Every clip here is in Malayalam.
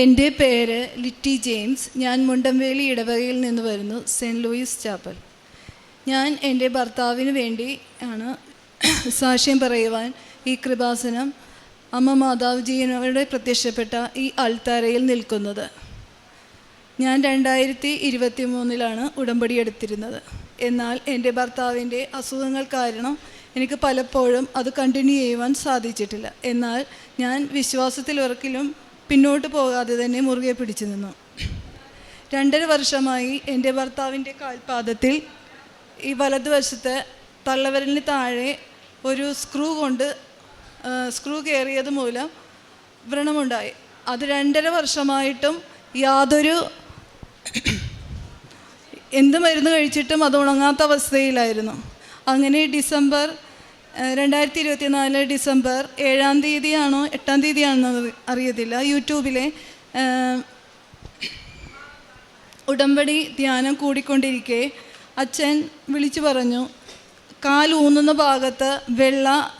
എന്റെ പേര് ലിറ്റി ജെയിംസ്. ഞാൻ മുണ്ടംവേലി ഇടവകയിൽ നിന്ന് വരുന്നു സെന്റ് ലൂയിസ് ചാപ്പൽ. ഞാൻ എന്റെ ഭർത്താവിന് വേണ്ടി ആണ് സാക്ഷ്യം പറയുവാൻ ഈ കൃപാസനം അമ്മ മാതാവ് പ്രത്യക്ഷപ്പെട്ട ഈ അൾത്താരയിൽ നിൽക്കുന്നത്. ഞാൻ രണ്ടായിരത്തി ഇരുപത്തി മൂന്നിലാണ് ഉടമ്പടി എടുത്തിരുന്നത്. എന്നാൽ എന്റെ ഭർത്താവിന്റെ അസുഖങ്ങൾ കാരണം എനിക്ക് പലപ്പോഴും അത് കണ്ടിന്യൂ ചെയ്യുവാൻ സാധിച്ചിട്ടില്ല. എന്നാൽ ഞാൻ വിശ്വാസത്തിൽ ഒരിക്കലും പിന്നോട്ട് പോകാതെ തന്നെ മുറുകെ പിടിച്ചു നിന്നു. രണ്ടര വർഷമായി എന്റെ ഭർത്താവിന്റെ കാൽപാദത്തിൽ ഈ വലതുവശത്ത് തള്ളവരലിന് താഴെ ഒരു സ്ക്രൂ കൊണ്ട് സ്ക്രൂ കയറിയത് മൂലം വ്രണമുണ്ടായി. അത് രണ്ടര വർഷമായിട്ടും യാതൊരു എന്ത് മരുന്ന് കഴിച്ചിട്ടും അത് ഉണങ്ങാത്ത അവസ്ഥയിലായിരുന്നു. അങ്ങനെ ഡിസംബർ രണ്ടായിരത്തി ഇരുപത്തി നാല് ഡിസംബർ ഏഴാം തീയതിയാണോ എട്ടാം തീയതിയാണെന്ന് അറി- അറിയത്തില്ല. യൂട്യൂബിലെ ഉടമ്പടി ധ്യാനം കൂടിക്കൊണ്ടിരിക്കെ അച്ഛൻ വിളിച്ചു പറഞ്ഞു കാലൂന്നുന്ന ഭാഗത്ത് വെള്ള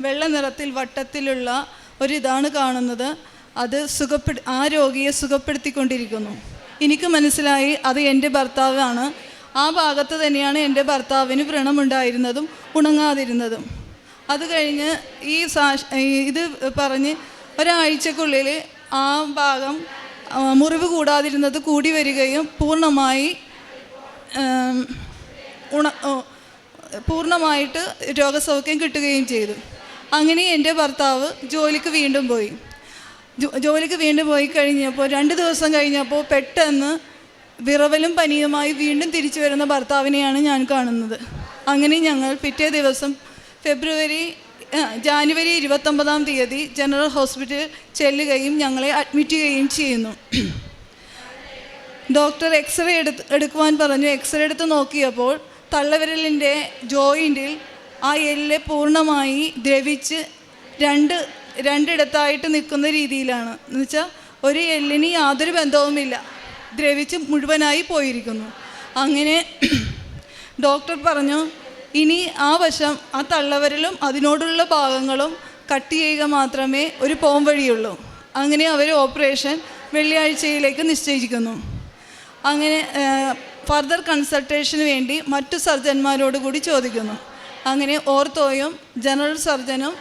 വെള്ള നിറത്തിൽ വട്ടത്തിലുള്ള ഒരിതാണ് കാണുന്നത്. അത് സുഖപ്പെടു ആ രോഗിയെ സുഖപ്പെടുത്തിക്കൊണ്ടിരിക്കുന്നു. എനിക്ക് മനസ്സിലായി അത് എന്റെ ഭർത്താവാണ്. ആ ഭാഗത്ത് തന്നെയാണ് എന്റെ ഭർത്താവിന് വ്രണമുണ്ടായിരുന്നതും ഉണങ്ങാതിരുന്നതും. അത് കഴിഞ്ഞ് ഈ സാക്ഷ ഇത് പറഞ്ഞ് ഒരാഴ്ചക്കുള്ളിൽ ആ ഭാഗം മുറിവ് കൂടാതിരുന്നത് കൂടി വരികയും പൂർണമായി ഉണ പൂർണമായിട്ട് രോഗസൗഖ്യം കിട്ടുകയും ചെയ്തു. അങ്ങനെ എന്റെ ഭർത്താവ് ജോലിക്ക് വീണ്ടും പോയി. ജോലിക്ക് വീണ്ടും പോയി കഴിഞ്ഞപ്പോൾ രണ്ട് ദിവസം കഴിഞ്ഞപ്പോൾ പെട്ടെന്ന് വിറവലും പനിയുമായി വീണ്ടും തിരിച്ചു വരുന്ന ഭർത്താവിനെയാണ് ഞാൻ കാണുന്നത്. അങ്ങനെ ഞങ്ങൾ പിറ്റേ ദിവസം ഫെബ്രുവരി ജാനുവരി ഇരുപത്തൊമ്പതാം തീയതി ജനറൽ ഹോസ്പിറ്റലിൽ ചെല്ലുകയും ഞങ്ങളെ അഡ്മിറ്റ് ചെയ്യുകയും ചെയ്യുന്നു. ഡോക്ടർ എക്സ്റേ എടുത്ത് എടുക്കുവാൻ പറഞ്ഞു. എക്സ്റേ എടുത്ത് നോക്കിയപ്പോൾ തള്ളവിരലിന്റെ ജോയിന്റിൽ ആ എല്ല് പൂർണമായി ദ്രവിച്ച് രണ്ട് രണ്ടിടത്തായിട്ട് നിൽക്കുന്ന രീതിയിലാണ്. എന്നുവെച്ചാൽ ഒരു എല്ലിന് യാതൊരു ബന്ധവുമില്ല. ദ്രവിച്ച് മുഴുവനായി പോയിരിക്കുന്നു. അങ്ങനെ ഡോക്ടർ പറഞ്ഞു ഇനി ആ വശം ആ തള്ളവരിലും അതിനോടുള്ള ഭാഗങ്ങളും കട്ട് ചെയ്യുക മാത്രമേ ഒരു പോം വഴിയുള്ളൂ. അങ്ങനെ അവർ ഓപ്പറേഷൻ വെള്ളിയാഴ്ചയിലേക്ക് നിശ്ചയിക്കുന്നു അങ്ങനെ ഫർദർ കൺസൾട്ടേഷന് വേണ്ടി മറ്റു സർജന്മാരോട് കൂടി ചോദിക്കുന്നു. അങ്ങനെ ഓർത്തോയും ജനറൽ സർജനും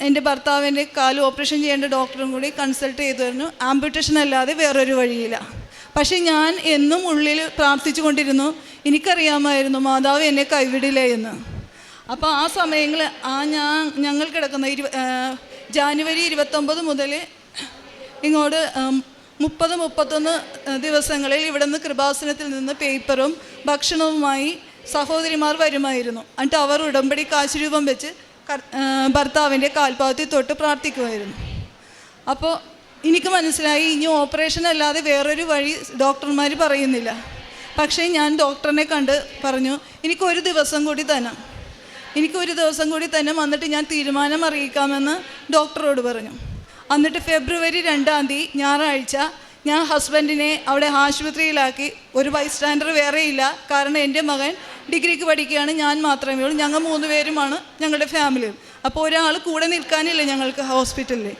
എന്റെ ഭർത്താവിന്റെ കാൽ ഓപ്പറേഷൻ ചെയ്യേണ്ട ഡോക്ടറും കൂടി കൺസൾട്ട് ചെയ്തു തരുന്നു. ആംബ്യൂട്ടേഷൻ അല്ലാതെ വേറൊരു വഴിയില്ല. പക്ഷേ ഞാൻ എന്നും ഉള്ളിൽ പ്രാർത്ഥിച്ചു കൊണ്ടിരുന്നു. എനിക്കറിയാമായിരുന്നു മാതാവ് എന്നെ കൈവിടില്ല എന്ന്. അപ്പോൾ ആ സമയങ്ങളിൽ ആ ഞാൻ ഞങ്ങൾ കിടക്കുന്ന ഇരു ജാനുവരി ഇരുപത്തൊമ്പത് മുതൽ ഇങ്ങോട്ട് മുപ്പത് മുപ്പത്തൊന്ന് ദിവസങ്ങളിൽ ഇവിടെ നിന്ന് കൃപാസനത്തിൽ നിന്ന് പേപ്പറും ഭക്ഷണവുമായി സഹോദരിമാർ വരുമായിരുന്നു. എന്നിട്ട് അവർ ഉടമ്പടി കാശുരൂപം വെച്ച് കർ- ആ, ഭർത്താവിന്റെ കാൽപാദത്തിൽ തൊട്ട് പ്രാർത്ഥിക്കുമായിരുന്നു. അപ്പോൾ എനിക്ക് മനസ്സിലായി ഇനി ഓപ്പറേഷൻ അല്ലാതെ വേറൊരു വഴി ഡോക്ടർമാർ പറയുന്നില്ല. പക്ഷേ ഞാൻ ഡോക്ടറിനെ കണ്ട് പറഞ്ഞു എനിക്കൊരു ദിവസം കൂടി തന്നെ എനിക്കൊരു ദിവസം കൂടി തന്നെ വന്നിട്ട് ഞാൻ തീരുമാനം അറിയിക്കാമെന്ന് ഡോക്ടറോട് പറഞ്ഞു. എന്നിട്ട് ഫെബ്രുവരി രണ്ടാം തീയതി ഞായറാഴ്ച ഞാൻ ഹസ്ബൻഡിനെ അവിടെ ആശുപത്രിയിലാക്കി. ഒരു ബൈസ്റ്റാൻഡർ വേറെയില്ല. കാരണം എന്റെ മകൻ ഡിഗ്രിക്ക് പഠിക്കുകയാണ് ഞാൻ മാത്രമേ ഉള്ളൂ. ഞങ്ങൾ മൂന്ന് പേരുമാണ് ഞങ്ങളുടെ ഫാമിലിയും അപ്പോൾ ഒരാൾ കൂടെ നിൽക്കാനില്ല ഞങ്ങൾക്ക് ഹോസ്പിറ്റലിൽ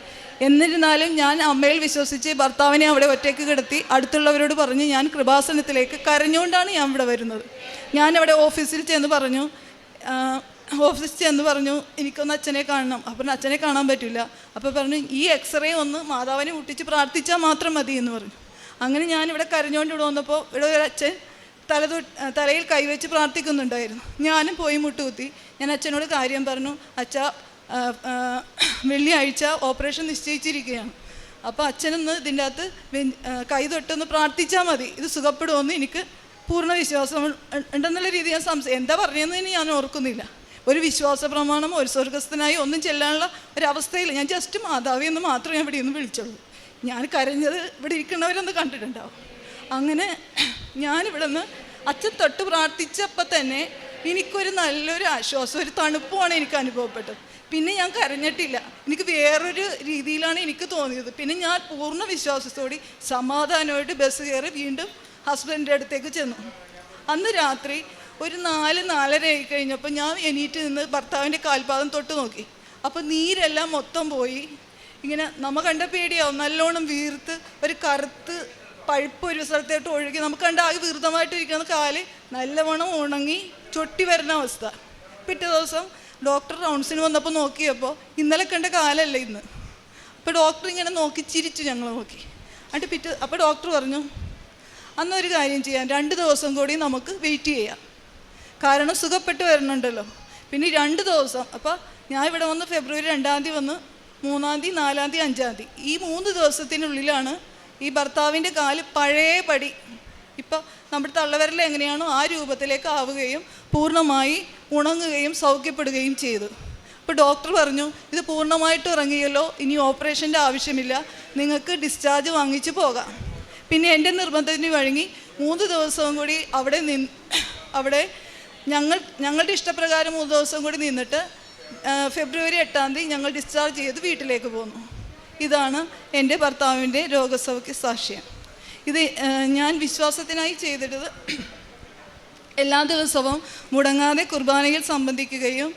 എന്നിരുന്നാലും ഞാൻ അമ്മയിൽ വിശ്വസിച്ച് ഭർത്താവിനെ അവിടെ ഒറ്റയ്ക്ക് കിടത്തി അടുത്തുള്ളവരോട് പറഞ്ഞ് ഞാൻ കൃപാസനത്തിലേക്ക് കരഞ്ഞുകൊണ്ടാണ് ഞാൻ ഇവിടെ വരുന്നത്. ഞാൻ അവിടെ ഓഫീസിൽ ചെന്ന് പറഞ്ഞു ഓഫീസിൽ ചെന്ന് പറഞ്ഞു എനിക്കൊന്ന് അച്ഛനെ കാണണം. അപ്പം അച്ഛനെ കാണാൻ പറ്റില്ല അപ്പോൾ പറഞ്ഞു ഈ എക്സ്റേ ഒന്ന് മാതാവിനെ മുട്ടിച്ച് പ്രാർത്ഥിച്ചാൽ മാത്രം മതി എന്ന് പറഞ്ഞു. അങ്ങനെ ഞാൻ ഇവിടെ കരഞ്ഞുകൊണ്ട് ഇവിടെ വന്നപ്പോൾ ഇവിടെ ഒരു അച്ഛൻ തല തൊട്ട് തലയിൽ കൈവച്ച് പ്രാർത്ഥിക്കുന്നുണ്ടായിരുന്നു. ഞാനും പോയി മുട്ടുകുത്തി. ഞാൻ അച്ഛനോട് കാര്യം പറഞ്ഞു. അച്ഛ വെള്ളിയാഴ്ച ഓപ്പറേഷൻ നിശ്ചയിച്ചിരിക്കുകയാണ്. അപ്പോൾ അച്ഛനൊന്ന് ഇതിന്റെ അകത്ത് കൈ തൊട്ടൊന്ന് പ്രാർത്ഥിച്ചാൽ മതി. ഇത് സുഖപ്പെടുമെന്ന് എനിക്ക് പൂർണ വിശ്വാസം ഉണ്ടെന്നുള്ള രീതി ഞാൻ സംശയം എന്താ പറഞ്ഞതെന്ന് ഇനി ഞാൻ ഓർക്കുന്നില്ല. ഒരു വിശ്വാസ പ്രമാണമോ ഒരു സ്വർഗസ്ഥനായി ഒന്നും ചെല്ലാനുള്ള ഒരവസ്ഥയിൽ ഞാൻ ജസ്റ്റ് മാതാവി എന്ന് മാത്രമേ ഞാൻ ഇവിടെ നിന്ന് വിളിച്ചുള്ളൂ. ഞാൻ കരഞ്ഞത് ഇവിടെ ഇരിക്കുന്നവരൊന്ന് കണ്ടിട്ടുണ്ടാവും. അങ്ങനെ ഞാനിവിടെ നിന്ന് അച്ഛൻ തൊട്ട് പ്രാർത്ഥിച്ചപ്പോൾ തന്നെ എനിക്കൊരു നല്ലൊരു ആശ്വാസം ഒരു തണുപ്പുമാണ് എനിക്ക് അനുഭവപ്പെട്ടത്. പിന്നെ ഞാൻ കരഞ്ഞിട്ടില്ല. എനിക്ക് വേറൊരു രീതിയിലാണ് എനിക്ക് തോന്നിയത്. പിന്നെ ഞാൻ പൂർണ വിശ്വാസത്തോടെ സമാധാനമായിട്ട് ബസ് കയറി വീണ്ടും ഹസ്ബൻഡിന്റെ അടുത്തേക്ക് ചെന്നു. അന്ന് രാത്രി ഒരു നാല് നാലര ആയി കഴിഞ്ഞപ്പോൾ ഞാൻ എണീറ്റ് നിന്ന് ഭർത്താവിന്റെ കാൽപാദം തൊട്ട് നോക്കി. അപ്പോൾ നീരെല്ലാം മൊത്തം പോയി. ഇങ്ങനെ നമ്മ കണ്ട പേടിയാവും. നല്ലോണം വീർത്ത് ഒരു കറുത്ത് പഴുപ്പ് ഒരു സ്ഥലത്തോട്ട് ഒഴുകി നമുക്ക് കണ്ട ആകെ വീർത്തമായിട്ട് ഇരിക്കുന്ന കാൽ. നല്ലവണ്ണം ഉണങ്ങി ചൊട്ടി വരുന്ന അവസ്ഥ. പിറ്റേ ദിവസം ഡോക്ടർ റൗണ്ട്സിന് വന്നപ്പോൾ നോക്കിയപ്പോൾ ഇന്നലെ കണ്ട കാലല്ല ഇന്ന്. അപ്പോൾ ഡോക്ടർ ഇങ്ങനെ നോക്കി ചിരിച്ചു ഞങ്ങൾ നോക്കി. എന്നിട്ട് പിറ്റേ അപ്പോൾ ഡോക്ടർ പറഞ്ഞു അന്നൊരു കാര്യം ചെയ്യാം. രണ്ട് ദിവസം കൂടി നമുക്ക് വെയിറ്റ് ചെയ്യാം. കാരണം സുഖപ്പെട്ട് വരുന്നുണ്ടല്ലോ. പിന്നെ രണ്ട് ദിവസം അപ്പോൾ ഞാൻ ഇവിടെ വന്ന് ഫെബ്രുവരി രണ്ടാം തീയതി വന്ന് മൂന്നാം തീയതി നാലാം തീയതി അഞ്ചാം തീയതി ഈ മൂന്ന് ദിവസത്തിനുള്ളിലാണ് ഈ ഭർത്താവിന്റെ കാൽ പഴയ പടി. ഇപ്പോൾ നമ്മുടെ തള്ളവരിൽ എങ്ങനെയാണോ ആ രൂപത്തിലേക്ക് ആവുകയും പൂർണമായി ഉണങ്ങുകയും സൗഖ്യപ്പെടുകയും ചെയ്തു. അപ്പോൾ ഡോക്ടർ പറഞ്ഞു ഇത് പൂർണമായിട്ട് ഇറങ്ങിയല്ലോ ഇനി ഓപ്പറേഷന്റെ ആവശ്യമില്ല നിങ്ങൾക്ക് ഡിസ്ചാർജ് വാങ്ങിച്ച് പോകാം. പിന്നെ എന്റെ നിർബന്ധത്തിന് വഴങ്ങി മൂന്ന് ദിവസവും കൂടി അവിടെ നിന്ന് അവിടെ ഞങ്ങൾ ഞങ്ങളുടെ ഇഷ്ടപ്രകാരം മൂന്ന് ദിവസം കൂടി നിന്നിട്ട് ഫെബ്രുവരി എട്ടാം തീയതി ഞങ്ങൾ ഡിസ്ചാർജ് ചെയ്ത് വീട്ടിലേക്ക് പോന്നു. ഇതാണ് എന്റെ ഭർത്താവിന്റെ രോഗസൗഖ്യ സാക്ഷ്യം. ഇത് ഞാൻ വിശ്വാസത്തിനായി ചെയ്തിട്ടത് എല്ലാ ദിവസവും മുടങ്ങാതെ കുർബാനയിൽ സംബന്ധിക്കുകയും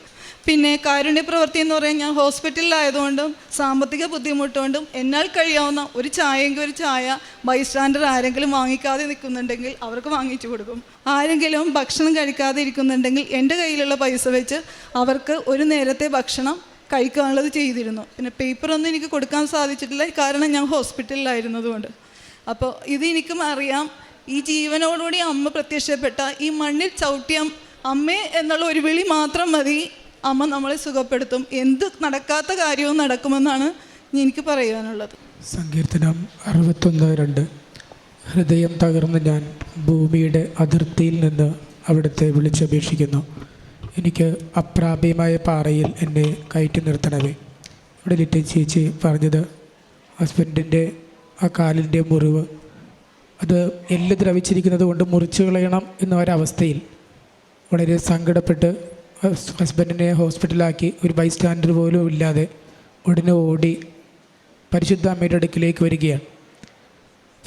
പിന്നെ കാരുണ്യ പ്രവൃത്തി എന്ന് പറയാൻ ഞാൻ ഹോസ്പിറ്റലിലായതുകൊണ്ടും സാമ്പത്തിക ബുദ്ധിമുട്ടുകൊണ്ടും എന്നാൽ കഴിയാവുന്ന ഒരു ചായയെങ്കിൽ ഒരു ചായ ബൈസ്റ്റാൻഡർ ആരെങ്കിലും വാങ്ങിക്കാതെ നിൽക്കുന്നുണ്ടെങ്കിൽ അവർക്ക് വാങ്ങിച്ചു കൊടുക്കും. ആരെങ്കിലും ഭക്ഷണം കഴിക്കാതെ ഇരിക്കുന്നുണ്ടെങ്കിൽ എന്റെ കയ്യിലുള്ള പൈസ വെച്ച് അവർക്ക് ഒരു നേരത്തെ ഭക്ഷണം കഴിക്കാനുള്ളത് ചെയ്തിരുന്നു. പിന്നെ പേപ്പറൊന്നും എനിക്ക് കൊടുക്കാൻ സാധിച്ചിട്ടില്ല. കാരണം ഞാൻ ഹോസ്പിറ്റലിലായിരുന്നതുകൊണ്ട്. അപ്പോൾ ഇത് എനിക്കും അറിയാം ഈ ജീവനോടുകൂടി അമ്മ പ്രത്യക്ഷപ്പെട്ട ഈ മണ്ണിൽ ചവിട്ടിയ അമ്മേ എന്നുള്ള ഒരു വിളി മാത്രം മതി. അമ്മ നമ്മളെ സുഖപ്പെടുത്തും. എന്ത് നടക്കാത്ത കാര്യവും നടക്കുമെന്നാണ് എനിക്ക് പറയാനുള്ളത്. സങ്കീർത്തനം അറുപത്തൊന്ന് രണ്ട്. ഹൃദയം തകർന്ന് ഞാൻ ഭൂമിയുടെ അതിർത്തിയിൽ നിന്ന് അവിടുത്തെ വിളിച്ചപേക്ഷിക്കുന്നു. എനിക്ക് അപ്രാപ്യമായ പാറയിൽ എന്നെ കയറ്റി നിർത്തണമേ. ഇവിടെ ലിറ്റൻ ചേച്ചി പറഞ്ഞത് ഹസ്ബൻഡിന്റെ ആ കാലിന്റെ മുറിവ് അത് എല്ല് ദ്രവിച്ചിരിക്കുന്നത് കൊണ്ട് മുറിച്ചു കളയണം എന്ന ഒരവസ്ഥയിൽ വളരെ സങ്കടപ്പെട്ട് ഹസ് ഹസ്ബൻഡിനെ ഹോസ്പിറ്റലാക്കി ഒരു ബൈസ്റ്റാൻഡർ പോലും ഇല്ലാതെ ഉടനെ ഓടി പരിശുദ്ധ അമ്മയുടെ അടുക്കിലേക്ക് വരികയാണ്.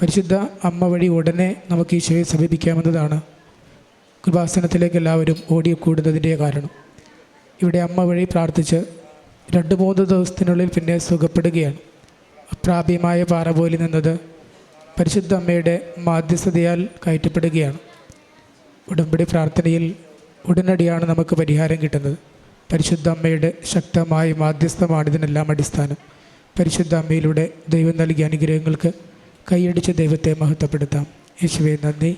പരിശുദ്ധ അമ്മ വഴി ഉടനെ നമുക്ക് ഈശോയെ സമീപിക്കാമെന്നതാണ് കൃപാസനത്തിലേക്ക് എല്ലാവരും ഓടിക്കൂടുന്നതിന്റെ കാരണം. ഇവിടെ അമ്മ വഴി പ്രാർത്ഥിച്ച് രണ്ട് മൂന്ന് ദിവസത്തിനുള്ളിൽ പിന്നെ സുഖപ്പെടുകയാണ്. അപ്രാപ്യമായ പാറ പോലെ നിന്നത് പരിശുദ്ധ അമ്മയുടെ മാധ്യസ്ഥതയാൽ കയറ്റപ്പെടുകയാണ്. ഉടമ്പടി പ്രാർത്ഥനയിൽ ഉടനടിയാണ് നമുക്ക് പരിഹാരം കിട്ടുന്നത്. പരിശുദ്ധ അമ്മയുടെ ശക്തമായ മാധ്യസ്ഥമാണ് ഇതിനെല്ലാം അടിസ്ഥാനം. പരിശുദ്ധ അമ്മയിലൂടെ ദൈവം നൽകിയ അനുഗ്രഹങ്ങൾക്ക് കൈയടിച്ച് ദൈവത്തെ മഹത്വപ്പെടുത്താം. യേശുവെ നന്ദി.